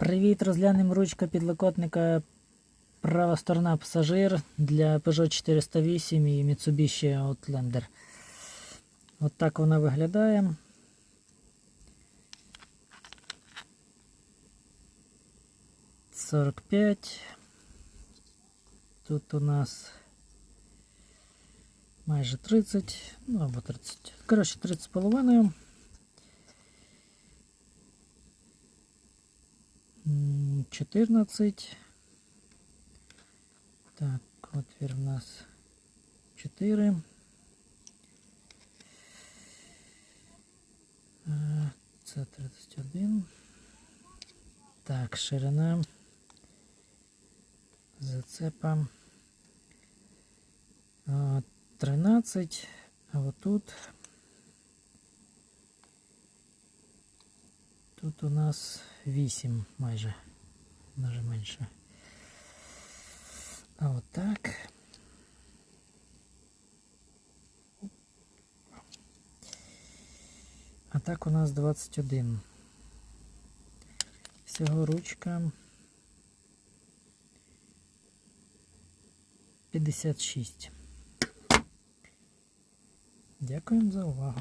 Привіт, розглянемо ручка підлокотника права сторона пасажир для Peugeot 408 і Mitsubishi Outlander. От так вона виглядає. Сорок п'ять. Тут у нас майже 30, ну або 30. Коротше, 30 з половиною. М, 14. Так, отвір у нас 4. Е, Це 31. Так, ширина зацепа е, 13, а отут Тут у нас 8 майже, навіть менше. А от так. А так у нас 21. Всього ручка 56. Дякуємо за увагу.